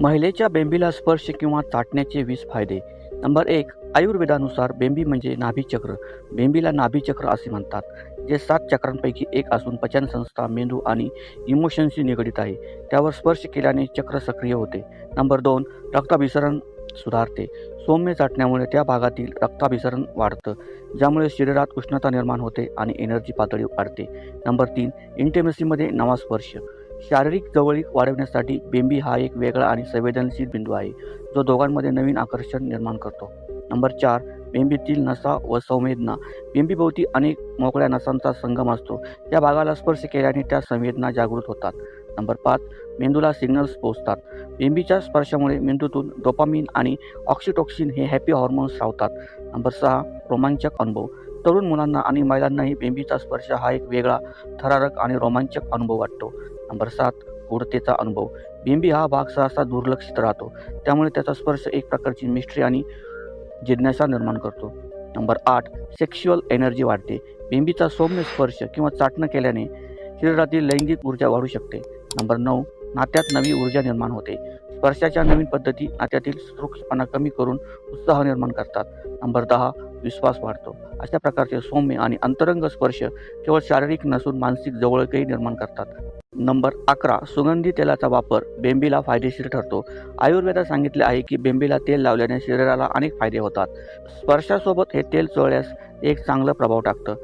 महिलेच्या बेंबीला स्पर्श किंवा चाटण्याचे वीस फायदे. नंबर एक आयुर्वेदानुसार बेंबी म्हणजे नाभीचक्र बेंबीला नाभीचक्र असे म्हणतात जे सात चक्रांपैकी एक असून पचनसंस्था मेंदू आणि इमोशनशी निगडीत आहे. त्यावर स्पर्श केल्याने चक्र सक्रिय होते. नंबर दोन रक्ताभिसरण सुधारते. सौम्य चाटण्यामुळे त्या भागातील रक्ताभिसरण वाढतं ज्यामुळे शरीरात उष्णता निर्माण होते आणि एनर्जी पातळी वाढते. नंबर तीन इंटिमेसीमध्ये नवा स्पर्श. शारीरिक जवळीक वाढवण्यासाठी बेंबी हा एक वेगळा आणि संवेदनशील बिंदू आहे. जो दोघांमध्ये नवीन आकर्षण निर्माण करतो. नंबर चार बेंबीतील नसा व संवेदना. बेंबीभोवती अनेक मोकळ्या नसांचा संगम असतो. या भागाला स्पर्श केल्याने त्या संवेदना जागृत होतात. नंबर पाच मेंदूला सिग्नल्स पोचतात बेंबीच्या स्पर्शामुळे मेंदूतून डोपामिन आणि ऑक्सिटॉक्सिन हे हॅपी हॉर्मोन्स सावतात. नंबर सहा रोमांचक अनुभव. तरुण मुलांना आणि महिलांनाही बेंबीचा स्पर्श हा एक वेगळा थरारक आणि रोमांचक अनुभव वाटतो. नंबर सात गूढतेचा अनुभव. बिंबी हा भाग सहसा दुर्लक्षित राहतो. त्यामुळे त्याचा स्पर्श एक प्रकारची मिस्ट्री आणि जिज्ञासा निर्माण करतो. नंबर आठ सेक्शुअल एनर्जी वाढते. बिंबीचा सौम्य स्पर्श किंवा चाटणं केल्याने शरीरातील लैंगिक ऊर्जा वाढू शकते. नंबर नऊ नात्यात नवी ऊर्जा निर्माण होते. स्पर्शाच्या नवीन पद्धती नात्यातील सुरक्षपणा कमी करून उत्साह निर्माण करतात. नंबर दहा विश्वास वाढतो. अशा प्रकारचे सौम्य आणि अंतरंग स्पर्श केवळ शारीरिक नसून मानसिक जवळकही निर्माण करतात. नंबर अकरा सुगंधी तेलाचा वापर बेंबीला फायदेशीर ठरतो. आयुर्वेदात सांगितले आहे की बेंबीला तेल लावल्याने शरीराला अनेक फायदे होतात. स्पर्शासोबत हे तेल चोळल्यास एक चांगला प्रभाव टाकतं.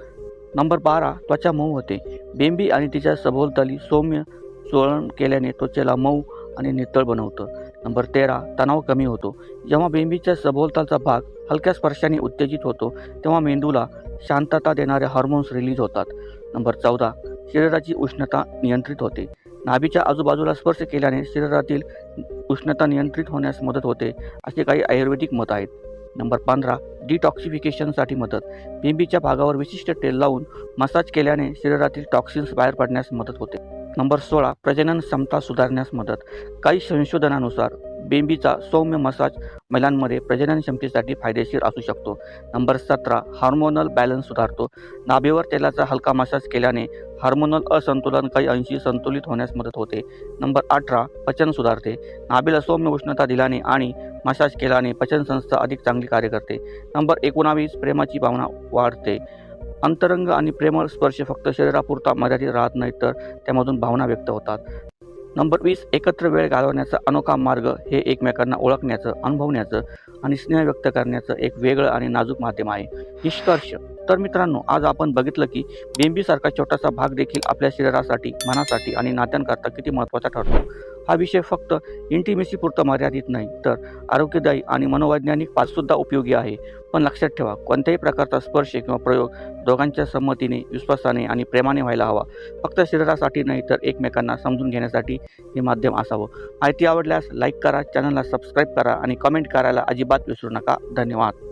नंबर बारा त्वचा मऊ होते. बेंबी आणि तिच्या सभोवताली सौम्य चोळण केल्याने त्वचेला मऊ आणि नितळ बनवतं. नंबर तेरा तणाव कमी होतो. जेव्हा बेंबीच्या सभोवतालचा भाग हलक्या स्पर्शाने उत्तेजित होतो तेव्हा मेंदूला शांतता देणारे हार्मोन्स रिलीज होतात. नंबर चौदा शरीराची उष्णता नियंत्रित होते. नाभीच्या आजूबाजूला स्पर्श केल्याने शरीरातील उष्णता नियंत्रित होण्यास मदत होते असे काही आयुर्वेदिक मत आहेत. नंबर पंधरा डिटॉक्सिफिकेशनसाठी मदत. बिंबीच्या भागावर विशिष्ट तेल लावून मसाज केल्याने शरीरातील टॉक्सिन्स बाहेर पडण्यास मदत होते. नंबर सोळा प्रजनन क्षमता सुधारण्यास मदत. काही संशोधनानुसार बेंबीचा सौम्य मसाज महिलांमध्ये प्रजनन क्षमतेसाठी फायदेशीर असू शकतो. नंबर सतरा हार्मोनल बॅलन्स सुधारतो. नाभीवर तेलाचा हलका मसाज केल्याने हार्मोनल असंतुलन काही अंशी संतुलित होण्यास मदत होते. नंबर अठरा पचन सुधारते. नाभीला सौम्य उष्णता दिल्याने आणि मसाज केल्याने पचनसंस्था अधिक चांगली कार्य करते. नंबर एकोणावीस प्रेमाची भावना वाढते. अंतरंग आणि प्रेमळ स्पर्श फक्त शरीरापुरता मर्यादित राहत नाही तर त्यामधून भावना व्यक्त होतात. नंबर वीस एकत्र वेळ घालवण्याचा अनोखा मार्ग हे एकमेकांना ओळखण्याचं अनुभवण्याचं आणि स्नेह व्यक्त करण्याचं एक वेगळं आणि नाजूक माध्यम आहे. निष्कर्ष. तर मित्रांनो आज आपण बघितलं की बेंबीसारखा छोटासा भाग देखील आपल्या शरीरासाठी मनासाठी आणि नात्यांकरता किती महत्त्वाचा ठरतो. हा विषय फक्त इंटिमेसी पुरता मर्यादित नाही. तर आरोग्यदायी आणि मनोवैज्ञानिक पाचसुद्धा उपयोगी आहे. पण लक्षात ठेवा कोणत्याही प्रकारचा स्पर्श किंवा प्रयोग दोघांच्या संमतीने विश्वासाने आणि प्रेमाने व्हायला हवा. फक्त शरीरासाठी नाही तर एकमेकांना समजून घेण्यासाठी हे माध्यम असावं. माहिती आवडल्यास लाईक करा चॅनलला सबस्क्राईब करा आणि कमेंट करायला अजिबात विसरू नका. धन्यवाद.